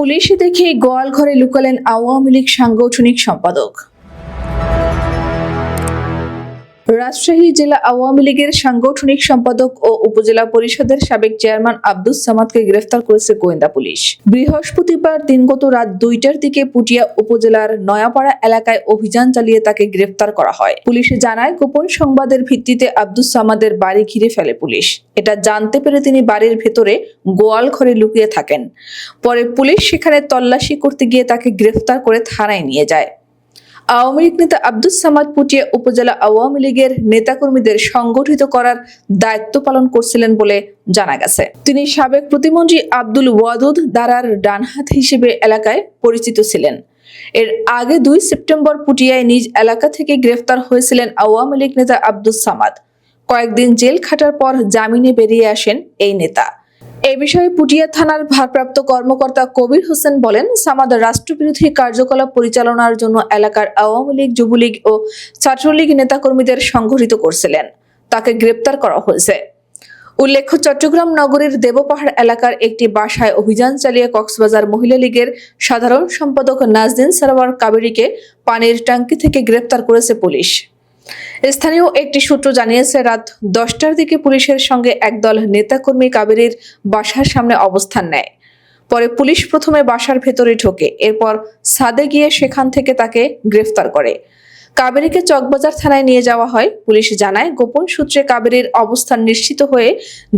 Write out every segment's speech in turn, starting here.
পুলিশে দেখে গোয়াল ঘরে লুকালেন আওয়ামী লীগ সাংগঠনিক সম্পাদক। রাজশাহী জেলা আওয়ামী লীগের সাংগঠনিক সম্পাদক ও উপজেলা পরিষদের সাবেক চেয়ারম্যান আব্দুস সামাদকে গ্রেফতার করেছে গোয়েন্দা পুলিশ। বৃহস্পতিবার দিনগত রাত দুইটার দিকে পুটিয়া উপজেলার নয়াপাড়া এলাকায় অভিযান চালিয়ে তাকে গ্রেফতার করা হয়। পুলিশে জানায়, গোপন সংবাদের ভিত্তিতে আব্দুস সামাদের বাড়ি ঘিরে ফেলে পুলিশ। এটা জানতে পেরে তিনি বাড়ির ভেতরে গোয়াল ঘরে লুকিয়ে থাকেন। পরে পুলিশ সেখানে তল্লাশি করতে গিয়ে তাকে গ্রেফতার করে থানায় নিয়ে যায়। আওয়ামী লীগ নেতা আব্দুস সামাদ পুটিয়া উপজেলা আওয়ামী লীগের নেতাকর্মীদের সংগঠিত করার দায়িত্ব পালন করছিলেন বলে জানা গেছে। তিনি সাবেক প্রতিমন্ত্রী আব্দুল ওয়াদুদ দারার ডানহাত হিসেবে এলাকায় পরিচিত ছিলেন। এর আগে দুই সেপ্টেম্বর পুটিয়ায় নিজ এলাকা থেকে গ্রেফতার হয়েছিলেন আওয়ামী লীগ নেতা আব্দুস সামাদ। কয়েকদিন জেল খাটার পর জামিনে বেরিয়ে আসেন এই নেতা। এ বিষয়ে পুটিয়া থানার ভারপ্রাপ্ত কর্মকর্তা কবির হোসেন বলেন, সামাদ রাষ্ট্রবিরোধী কার্যকলাপ পরিচালনার জন্য এলাকার আওয়ামী লীগ, যুবলীগ ও ছাত্রলীগ নেতাকর্মীদের সংগঠিত করছিলেন। তাকে গ্রেপ্তার করা হয়েছে। উল্লেখ্য, চট্টগ্রাম নগরীর দেবপাহাড় এলাকার একটি বাসায় অভিযান চালিয়ে কক্সবাজার মহিলা লীগের সাধারণ সম্পাদক নাজদিন সারোয়ার কাবেরীকে পানির ট্যাঙ্কি থেকে গ্রেপ্তার করেছে পুলিশ। স্থানীয় একটি সূত্র জানিয়েছে, রাত দশটার দিকে পুলিশের সঙ্গে একদল নেতাকর্মী কাবেরীর বাসার সামনে অবস্থান নেয়। পরে পুলিশ প্রথমে বাসার ভেতরে ঢোকে, এরপর সাদে গিয়ে সেখান থেকে তাকে গ্রেফতার করে। কাবেরীকে চকবাজার থানায় নিয়ে যাওয়া হয়। পুলিশ জানায়, গোপন সূত্রে কাবেরীর অবস্থান নিশ্চিত হয়ে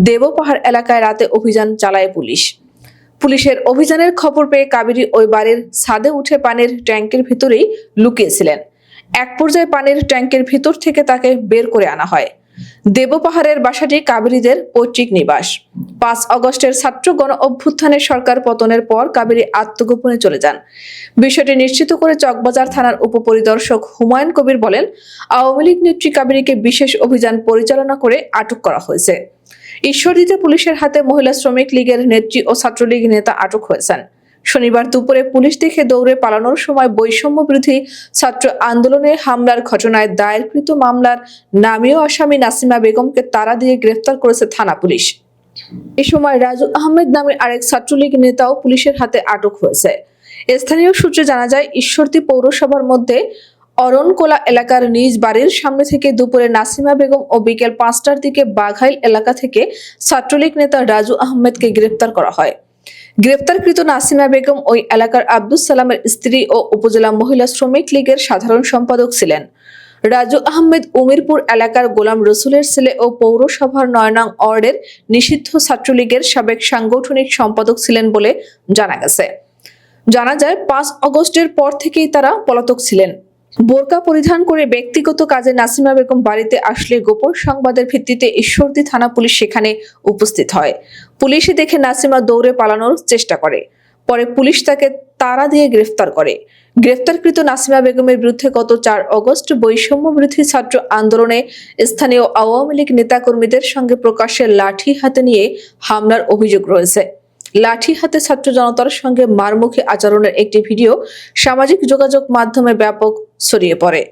দেবপাহাড় এলাকায় রাতে অভিযান চালায় পুলিশ। পুলিশের অভিযানের খবর পেয়ে কাবেরী ওই বাড়ির ছাদে উঠে পানির ট্যাঙ্কের ভিতরেই লুকিয়েছিলেন এক পর্যায়ে পানির ট্যাঙ্কের ভিতর থেকে তাকে বের করে আনা হয়। দেবপাহাড়ের বাসাটি কাবেরীদের পৈতৃক নিবাস। পাঁচ অগস্টের ছাত্র গণ অভ্যুত্থানে সরকার পতনের পর কাবেরী আত্মগোপনে চলে যান। বিষয়টি নিশ্চিত করে চকবাজার থানার উপপরিদর্শক হুমায়ুন কবির বলেন, আওয়ামী লীগ নেত্রী কাবেরীকে বিশেষ অভিযান পরিচালনা করে আটক করা হয়েছে। ঈশ্বরদীতে পুলিশের হাতে মহিলা শ্রমিক লীগের নেত্রী ও ছাত্রলীগ নেতা আটক হয়েছেন। শনিবার দুপুরে পুলিশ দেখে দৌড়ে পালানোর সময় বৈষম্য বিরোধী ছাত্র আন্দোলনে হামলার ঘটনায় দায়েরকৃত মামলার নামীয় আসামি নাসিমা বেগমকে তারা দিয়ে গ্রেফতার করেছে থানা পুলিশ। এ সময় রাজু আহমেদ নামের আরেক ছাত্রলীগ নেতাও পুলিশের হাতে আটক হয়েছে। স্থানীয় সূত্রে জানা যায়, ঈশ্বরদী পৌরসভার মধ্যে অরণকোলা এলাকার নিজ বাড়ির সামনে থেকে দুপুরে নাসিমা বেগম ও বিকেল পাঁচটার দিকে বাঘাইল এলাকা থেকে ছাত্রলীগ নেতা রাজু আহমেদকে গ্রেফতার করা হয়। গ্রেপ্তারকৃত নাসিমা বেগম ওই এলাকার আব্দুস সালামের স্ত্রী ও উপজেলা মহিলা শ্রমিক লীগের সাধারণ সম্পাদক ছিলেন। রাজু আহমেদ উমিরপুর এলাকার গোলাম রসুলের ছেলে ও পৌরসভার নয়নং ওয়ার্ডের নিষিদ্ধ ছাত্রলীগের সাবেক সাংগঠনিক সম্পাদক ছিলেন বলে জানা গেছে। জানা যায়, পাঁচ অগস্টের পর থেকেই তারা পলাতক ছিলেন। বোরকা পরিধান করে ব্যক্তিগত কাজে নাসিমা বেগম বাড়িতে আসলে গোপন সংবাদের ভিত্তিতে ঈশ্বরদী থানা পুলিশ সেখানে উপস্থিত হয়। পুলিশে দেখে নাসিমা দৌড়ে পালানোর চেষ্টা করে। পরে পুলিশ তাকে তাড়া দিয়ে গ্রেফতার করে। গ্রেফতারকৃত নাসিমা বেগমের বিরুদ্ধে গত চার অগস্ট বৈষম্য বিরোধী ছাত্র আন্দোলনে স্থানীয় আওয়ামী লীগ নেতাকর্মীদের সঙ্গে প্রকাশ্যে লাঠি হাতে নিয়ে হামলার অভিযোগ রয়েছে। লাঠি হাতে ছাত্র জনতার সঙ্গে মারমুখী আচরণের একটি ভিডিও সামাজিক যোগাযোগ মাধ্যমে ব্যাপক ছড়িয়ে পড়ে।